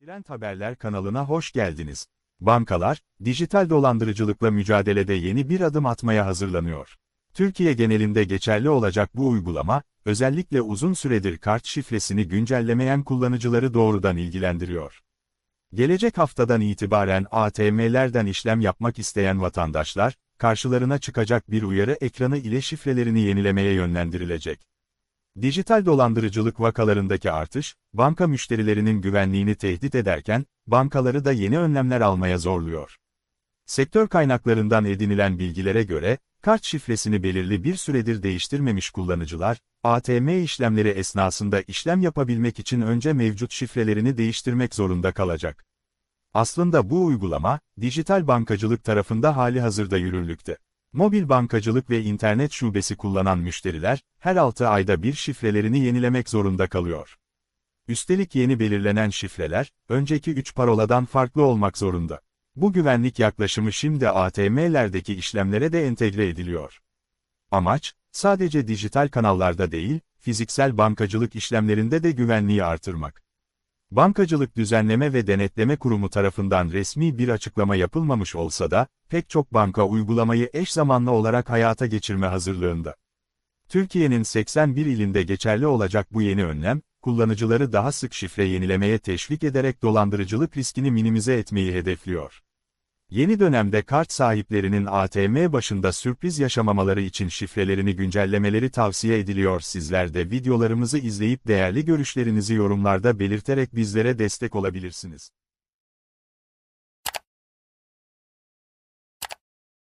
Trend Haberler kanalına hoş geldiniz. Bankalar, dijital dolandırıcılıkla mücadelede yeni bir adım atmaya hazırlanıyor. Türkiye genelinde geçerli olacak bu uygulama, özellikle uzun süredir kart şifresini güncellemeyen kullanıcıları doğrudan ilgilendiriyor. Gelecek haftadan itibaren ATM'lerden işlem yapmak isteyen vatandaşlar, karşılarına çıkacak bir uyarı ekranı ile şifrelerini yenilemeye yönlendirilecek. Dijital dolandırıcılık vakalarındaki artış, banka müşterilerinin güvenliğini tehdit ederken, bankaları da yeni önlemler almaya zorluyor. Sektör kaynaklarından edinilen bilgilere göre, kart şifresini belirli bir süredir değiştirmemiş kullanıcılar, ATM işlemleri esnasında işlem yapabilmek için önce mevcut şifrelerini değiştirmek zorunda kalacak. Aslında bu uygulama, dijital bankacılık tarafında hali hazırda yürürlükte. Mobil bankacılık ve internet şubesi kullanan müşteriler, her 6 ayda bir şifrelerini yenilemek zorunda kalıyor. Üstelik yeni belirlenen şifreler, önceki 3 paroladan farklı olmak zorunda. Bu güvenlik yaklaşımı şimdi ATM'lerdeki işlemlere de entegre ediliyor. Amaç, sadece dijital kanallarda değil, fiziksel bankacılık işlemlerinde de güvenliği artırmak. Bankacılık Düzenleme ve Denetleme Kurumu tarafından resmi bir açıklama yapılmamış olsa da, pek çok banka uygulamayı eş zamanlı olarak hayata geçirme hazırlığında. Türkiye'nin 81 ilinde geçerli olacak bu yeni önlem, kullanıcıları daha sık şifre yenilemeye teşvik ederek dolandırıcılık riskini minimize etmeyi hedefliyor. Yeni dönemde kart sahiplerinin ATM başında sürpriz yaşamamaları için şifrelerini güncellemeleri tavsiye ediliyor. Sizler de videolarımızı izleyip değerli görüşlerinizi yorumlarda belirterek bizlere destek olabilirsiniz.